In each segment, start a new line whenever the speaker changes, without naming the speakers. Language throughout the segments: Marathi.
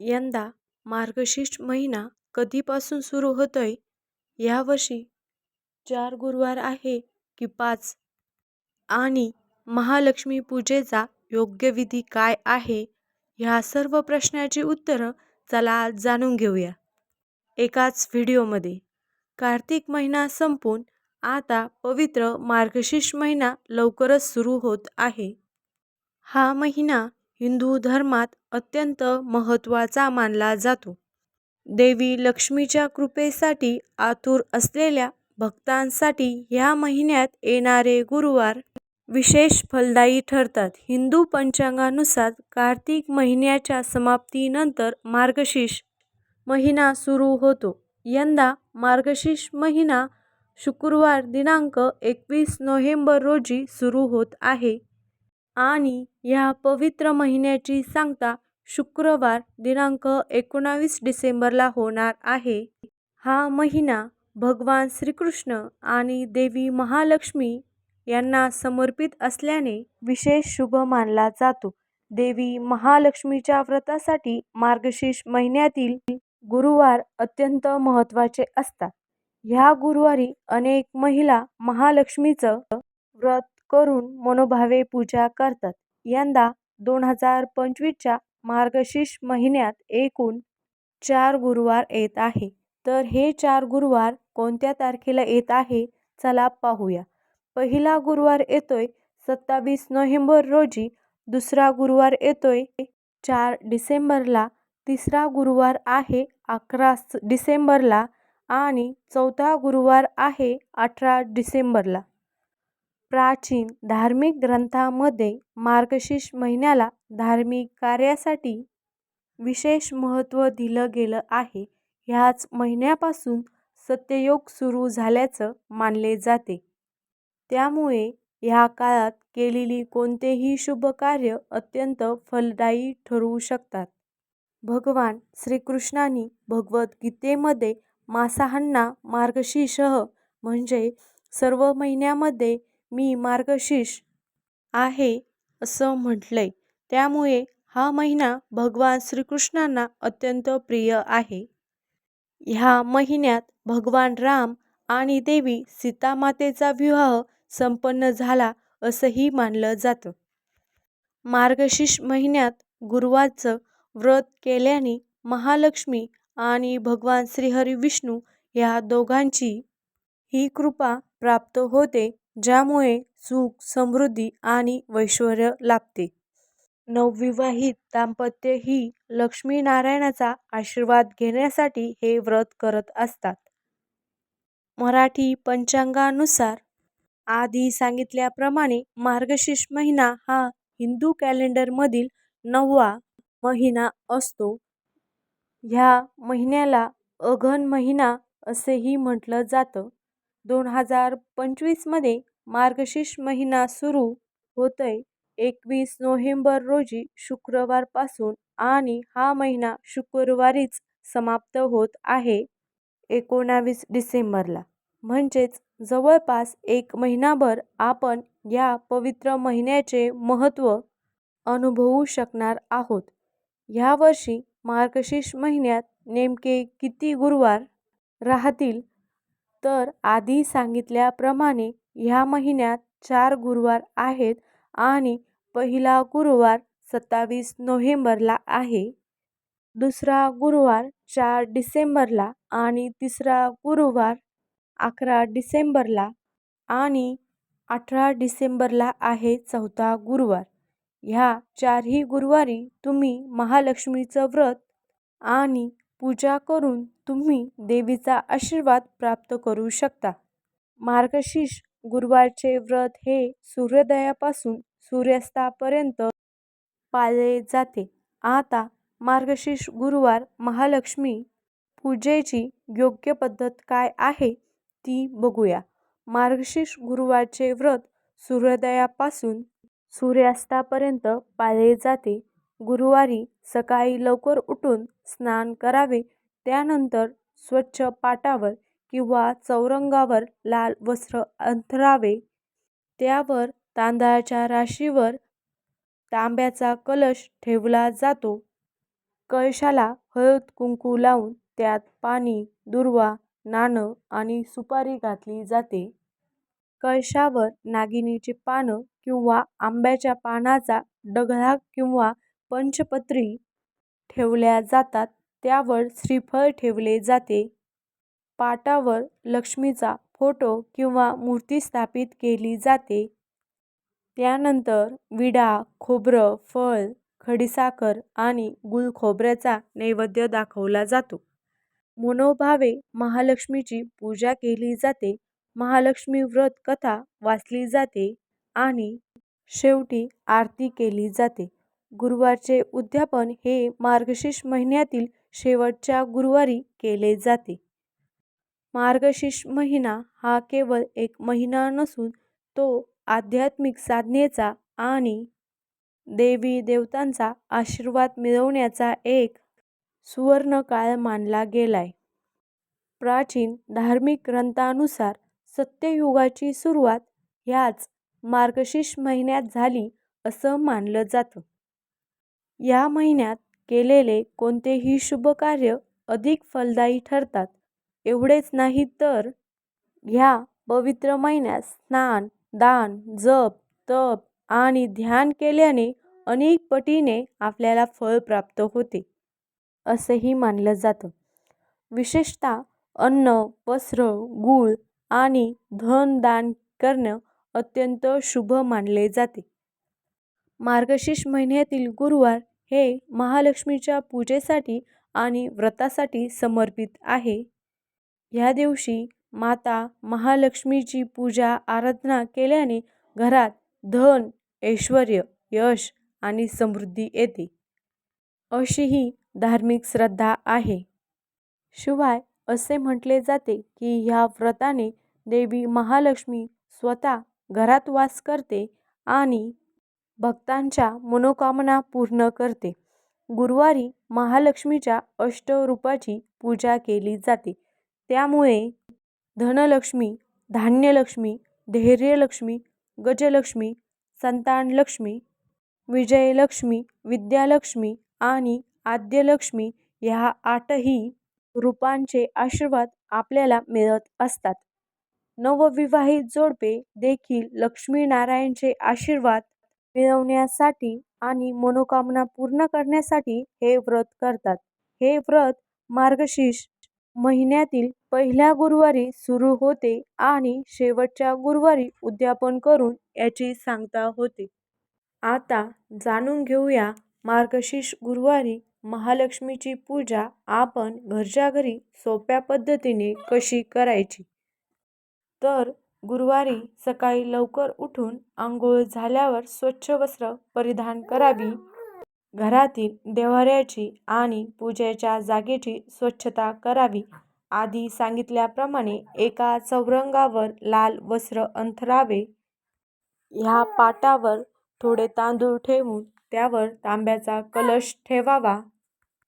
यंदा मार्गशीर्ष महिना कधीपासून सुरू होतोय? यावर्षी चार गुरुवार आहे की पाच? आणि महालक्ष्मी पूजेचा योग्य विधी काय आहे? ह्या सर्व प्रश्नाची उत्तरं चला आज जाणून घेऊया. एकाच व्हिडिओमध्ये. कार्तिक महिना संपून आता पवित्र मार्गशीर्ष महिना लवकरच सुरू होत आहे. हा महिना हिंदू धर्मात अत्यंत महत्त्वाचा मानला जातो. देवी लक्ष्मीच्या कृपेसाठी आतुर असलेल्या भक्तांसाठी ह्या महिन्यात येणारे गुरुवार विशेष फलदायी ठरतात. हिंदू पंचांगानुसार कार्तिक महिन्याच्या समाप्तीनंतर मार्गशीर्ष महिना सुरू होतो. यंदा मार्गशीर्ष महिना शुक्रवार दिनांक एकवीस नोव्हेंबर रोजी सुरू होत आहे. आणि ह्या पवित्र महिन्याची सांगता शुक्रवार दिनांक एकोणावीस डिसेंबरला होणार आहे. हा महिना भगवान श्रीकृष्ण आणि देवी महालक्ष्मी यांना समर्पित असल्याने विशेष शुभ मानला जातो. देवी महालक्ष्मीच्या व्रतासाठी मार्गशीर्ष महिन्यातील गुरुवार अत्यंत महत्त्वाचे असतात. ह्या गुरुवारी अनेक महिला महालक्ष्मीचं व्रत करून मनोभावे पूजा करतात. यंदा दोन हजार पंचवीसच्या मार्गशीर्ष महिन्यात एकूण चार गुरुवार येत आहे. तर हे चार गुरुवार कोणत्या तारखेला येत आहे? चला पाहूया. पहिला गुरुवार येतोय सत्तावीस नोव्हेंबर रोजी. दुसरा गुरुवार येतोय चार डिसेंबरला. तिसरा गुरुवार आहे अकरा डिसेंबरला आणि चौथा गुरुवार आहे अठरा डिसेंबरला. प्राचीन धार्मिक ग्रंथांमध्ये मार्गशीर्ष महिन्याला धार्मिक कार्यासाठी विशेष महत्त्व दिलं गेलं आहे. ह्याच महिन्यापासून सत्ययोग सुरू झाल्याचं मानले जाते. त्यामुळे ह्या काळात केलेली कोणतेही शुभ कार्य अत्यंत फलदायी ठरू शकतात. भगवान श्रीकृष्णांनी भगवद्गीतेमध्ये मासाहांना मार्गशीर्ष म्हणजे सर्व महिन्यामध्ये मी मार्गशीर्ष आहे असं म्हटलंय. त्यामुळे हा महिना भगवान श्रीकृष्णांना अत्यंत प्रिय आहे. ह्या महिन्यात भगवान राम आणि देवी सीतामातेचा विवाह संपन्न झाला असंही मानलं जातं. मार्गशीर्ष महिन्यात गुरुवारचं व्रत केल्याने महालक्ष्मी आणि भगवान श्रीहरी विष्णू ह्या दोघांची ही कृपा प्राप्त होते. ज्यामुळे सुख समृद्धी आणि ऐश्वर लाभते. नवविवाहित दाम्पत्य ही लक्ष्मीनारायणाचा आशीर्वाद घेण्यासाठी हे व्रत करत असतात. मराठी पंचांगानुसार आधी सांगितल्याप्रमाणे मार्गशीर्ष महिना हा हिंदू कॅलेंडरमधील नववा महिना असतो. ह्या महिन्याला अघन महिना असेही म्हटलं जातं. दोन हजार पंचवीसमध्ये मार्गशीर्ष महिना सुरू होतोय. एकवीस नोव्हेंबर रोजी शुक्रवारपासून आणि हा महिना शुक्रवारीच समाप्त होत आहे. एकोणावीस डिसेंबरला. म्हणजेच जवळपास एक महिनाभर आपण या पवित्र महिन्याचे महत्त्व अनुभवू शकणार आहोत. ह्यावर्षी मार्गशीर्ष महिन्यात नेमके किती गुरुवार राहतील? तर आधी सांगितल्याप्रमाणे ह्या महिन्यात चार गुरुवार आहेत आणि पहिला गुरुवार सत्तावीस नोव्हेंबरला आहे. दुसरा गुरुवार चार डिसेंबरला आणि तिसरा गुरुवार अकरा डिसेंबरला आणि अठरा डिसेंबरला आहे चौथा गुरुवार. ह्या चारही गुरुवारी तुम्ही महालक्ष्मीचं व्रत आणि पूजा करून तुम्ही देवीचा आशीर्वाद प्राप्त करू शकता. मार्गशीर्ष गुरुवारचे व्रत हे सूर्योदयापासून सूर्यास्तापर्यंत पाळले जाते. आता मार्गशीर्ष गुरुवार महालक्ष्मी पूजेची योग्य पद्धत काय आहे ती बघूया. मार्गशीर्ष गुरुवारचे व्रत सूर्योदयापासून सूर्यास्तापर्यंत पाळले जाते. गुरुवारी सकाळी लवकर उठून स्नान करावे त्यानंतर स्वच्छ पाटावर किंवा चौरंगावर लाल वस्त्र अंथरावे त्यावर तांदळाच्या राशीवर तांब्याचा कलश ठेवला जातो कळशाला हळद कुंकू लावून त्यात पाणी दुर्वा नाणं आणि सुपारी घातली जाते. कळशावर नागिनीची पानं किंवा आंब्याच्या पानाचा डगळा किंवा पंचपत्री ठेवल्या जातात. त्यावर श्रीफळ ठेवले जाते. पाटावर लक्ष्मीचा फोटो किंवा मूर्ती स्थापित केली जाते. त्यानंतर विडा, खोबरं, फळ खडीसाखर आणि गुलखोबऱ्याचा नैवेद्य दाखवला जातो. मनोभावे महालक्ष्मीची पूजा केली जाते. महालक्ष्मी व्रत कथा वाचली जाते आणि शेवटी आरती केली जाते. गुरुवारचे उद्यापन हे मार्गशीर्ष महिन्यातील शेवटच्या गुरुवारी केले जाते. मार्गशीर्ष महिना हा केवळ एक महिना नसून तो आध्यात्मिक साधनेचा आणि देवी-देवतांचा आशीर्वाद मिळवण्याचा एक सुवर्णकाळ मानला गेलाय. प्राचीन धार्मिक ग्रंथानुसार सत्ययुगाची सुरुवात ह्याच मार्गशीर्ष महिन्यात झाली असं मानलं जातं. या महिन्यात केलेले कोणतेही शुभ कार्य अधिक फलदायी ठरतात. एवढेच नाही तर ह्या पवित्र महिन्यात स्नान, दान, जप, तप आणि ध्यान केल्याने अनेक पटीने आपल्याला फळ प्राप्त होते, असंही मानलं जातं. विशेषतः अन्न, वस्त्र, गूळ आणि धन दान करणं अत्यंत शुभ मानले जाते. मार्गशीर्ष महिन्यातील गुरुवार हे महालक्ष्मीच्या पूजेसाठी आणि व्रतासाठी समर्पित आहे. ह्या दिवशी माता महालक्ष्मीची पूजा आराधना केल्याने घरात धन, ऐश्वर्य, यश आणि समृद्धी येते, अशी ही धार्मिक श्रद्धा आहे. शिवाय असे म्हटले जाते की ह्या व्रताने देवी महालक्ष्मी स्वतः घरात वास करते आणि भक्तांच्या मनोकामना पूर्ण करते. गुरुवारी महालक्ष्मीच्या अष्टरूपाची पूजा केली जाते. त्यामुळे धनलक्ष्मी, धान्यलक्ष्मी, धैर्यलक्ष्मी, गजलक्ष्मी, संतानलक्ष्मी, विजयलक्ष्मी, विद्यालक्ष्मी आणि आद्यलक्ष्मी ह्या आठही रूपांचे आशीर्वाद आपल्याला मिळत असतात. नवविवाहित जोडपे देखील लक्ष्मीनारायणचे आशीर्वाद मिळवण्यासाठी आणि मनोकामना पूर्ण करण्यासाठी हे व्रत करतात. हे व्रत मार्गशीर्ष महिन्यातील पहिल्या गुरुवारी सुरू होते आणि शेवटच्या गुरुवारी उद्यापन करून याची सांगता होते. आता जाणून घेऊया मार्गशीर्ष गुरुवारी महालक्ष्मीची पूजा आपण घरच्या घरी सोप्या पद्धतीने कशी करायची. तर गुरुवारी सकाळी लवकर उठून आंघोळ झाल्यावर स्वच्छ वस्त्र परिधान करावी. घरातील देव्हाऱ्याची आणि पूजेच्या जागेची स्वच्छता करावी. आधी सांगितल्याप्रमाणे एका चौरंगावर लाल वस्त्र अंथरावे. ह्या पाटावर थोडे तांदूळ ठेवून त्यावर तांब्याचा कलश ठेवावा.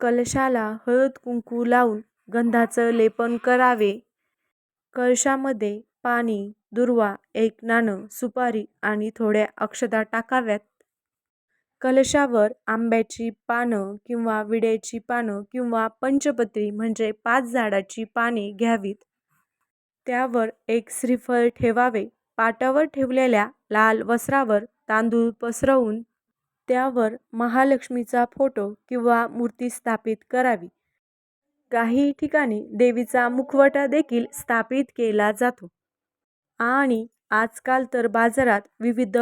कलशाला हळद कुंकू लावून गंधाचं लेपन करावे. कलशामध्ये पाणी, दुर्वा एक नाणं, सुपारी आणि थोड्या अक्षता टाकाव्यात. कलशावर आंब्याची पानं किंवा विड्याची पानं किंवा पंचपत्री म्हणजे पाच झाडाची पाने घ्यावीत. त्यावर एक श्रीफळ ठेवावे. पाटावर ठेवलेल्या लाल वस्त्रावर तांदूळ पसरवून त्यावर महालक्ष्मीचा फोटो किंवा मूर्ती स्थापित करावी. काही ठिकाणी देवीचा मुखवटा देखील स्थापित केला जातो. आणि आजकाल तर बाजारात विविध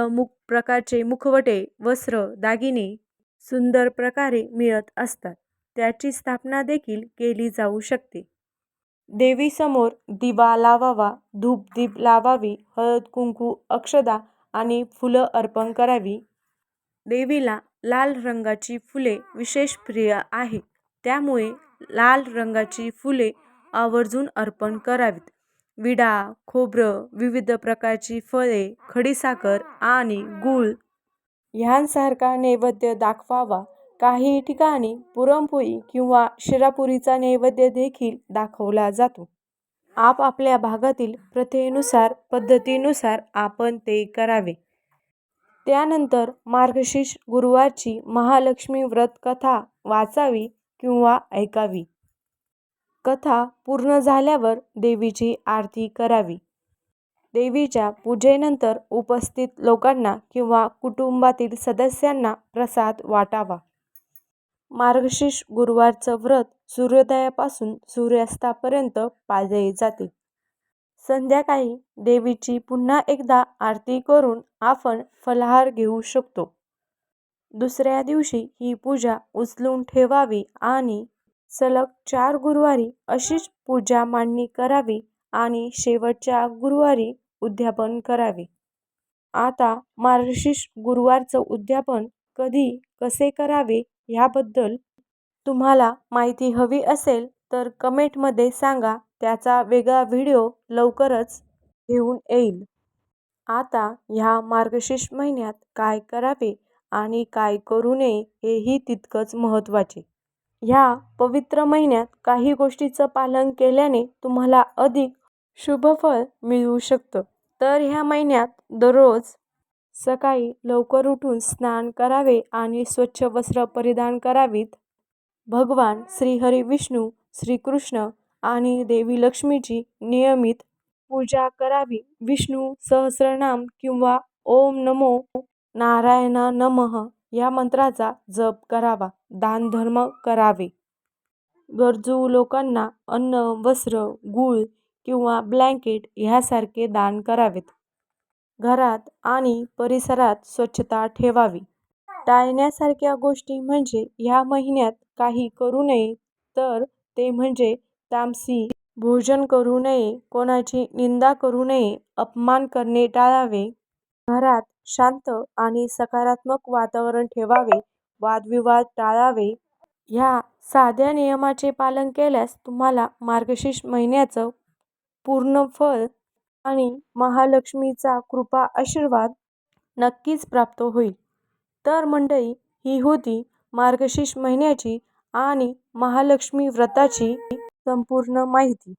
प्रकारचे मुखवटे, वस्त्र, दागिने सुंदर प्रकारे मिळत असतात. त्याची स्थापना देखील केली जाऊ शकते. देवीसमोर दिवा लावावा. धूप-दीप लावावी. हळद कुंकू, अक्षदा आणि फुलं अर्पण करावी. देवीला लाल रंगाची फुले विशेष प्रिय आहे त्यामुळे लाल रंगाची फुले आवर्जून अर्पण करावीत. विडा, खोबरं, विविध प्रकारची फळे, खडीसाखर आणि गूळ ह्यांसारखा नैवेद्य दाखवावा. काही ठिकाणी पुरणपोळी किंवा शिरापुरीचा नैवेद्य देखील दाखवला जातो. आपापल्या भागातील प्रथेनुसार, पद्धतीनुसार आपण ते करावे. त्यानंतर मार्गशीर्ष गुरुवारची महालक्ष्मी व्रत कथा वाचावी. किंवा ऐकावी कथा पूर्ण झाल्यावर देवीची आरती करावी. देवीच्या पूजेनंतर उपस्थित लोकांना किंवा कुटुंबातील सदस्यांना प्रसाद वाटावा. मार्गशीर्ष गुरुवारचं व्रत सूर्योदयापासून सूर्यास्तापर्यंत पाळले जाते. संध्याकाळी देवीची पुन्हा एकदा आरती करून आपण फलाहार घेऊ शकतो. दुसऱ्या दिवशी ही पूजा उचलून ठेवावी आणि सलग चार गुरुवारी अशीच पूजा मांडणी करावी आणि शेवटच्या गुरुवारी उद्यापन करावे. आता मार्गशीर्ष गुरुवारचं उद्यापन कधी कसे करावे ह्याबद्दल तुम्हाला माहिती हवी असेल तर कमेंटमध्ये सांगा त्याचा वेगळा व्हिडिओ लवकरच घेऊन येईल. आता ह्या मार्गशीर्ष महिन्यात काय करावे आणि काय करू नये हेही तितकंच महत्त्वाचे. ह्या पवित्र महिन्यात काही गोष्टीचं पालन केल्याने तुम्हाला अधिक शुभफळ मिळू शकतं. तर ह्या महिन्यात दररोज सकाळी लवकर उठून स्नान करावे आणि स्वच्छ वस्त्र परिधान करावीत. भगवान श्रीहरी विष्णू श्रीकृष्ण आणि देवी लक्ष्मीची नियमित पूजा करावी. विष्णू सहस्रनाम किंवा ओम नमो नारायणा नमः. या मंत्राचा जप करावा. दानधर्म करावे. गरजू लोकांना अन्न वस्त्र गूळ किंवा ब्लँकेट ह्यासारखे दान करावेत. घरात आणि परिसरात स्वच्छता ठेवावी. टाळण्यासारख्या गोष्टी म्हणजे ह्या महिन्यात काही करू नये तर ते म्हणजे तामसी भोजन करू नये कोणाची निंदा करू नये अपमान करणे टाळावे. घरात शांत आणि सकारात्मक वातावरण ठेवावे वादविवाद टाळावे. ह्या साध्या नियमाचे पालन केल्यास तुम्हाला मार्गशीर्ष महिन्याचं पूर्ण फळ आणि महालक्ष्मीचा कृपा आशीर्वाद नक्कीच प्राप्त होईल. तर मंडळी ही होती मार्गशीर्ष महिन्याची आणि महालक्ष्मी व्रताची संपूर्ण माहिती.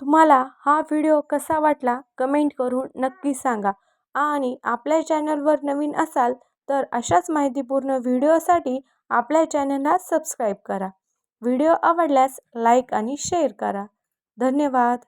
तुम्हाला हा व्हिडिओ कसा वाटला कमेंट करून नक्की सांगा. आणि आपल्या चॅनलवर नवीन असाल तर अशाच माहितीपूर्ण व्हिडिओसाठी आपल्या चॅनलला सबस्क्राईब करा. व्हिडिओ आवडल्यास लाईक आणि शेअर करा. धन्यवाद.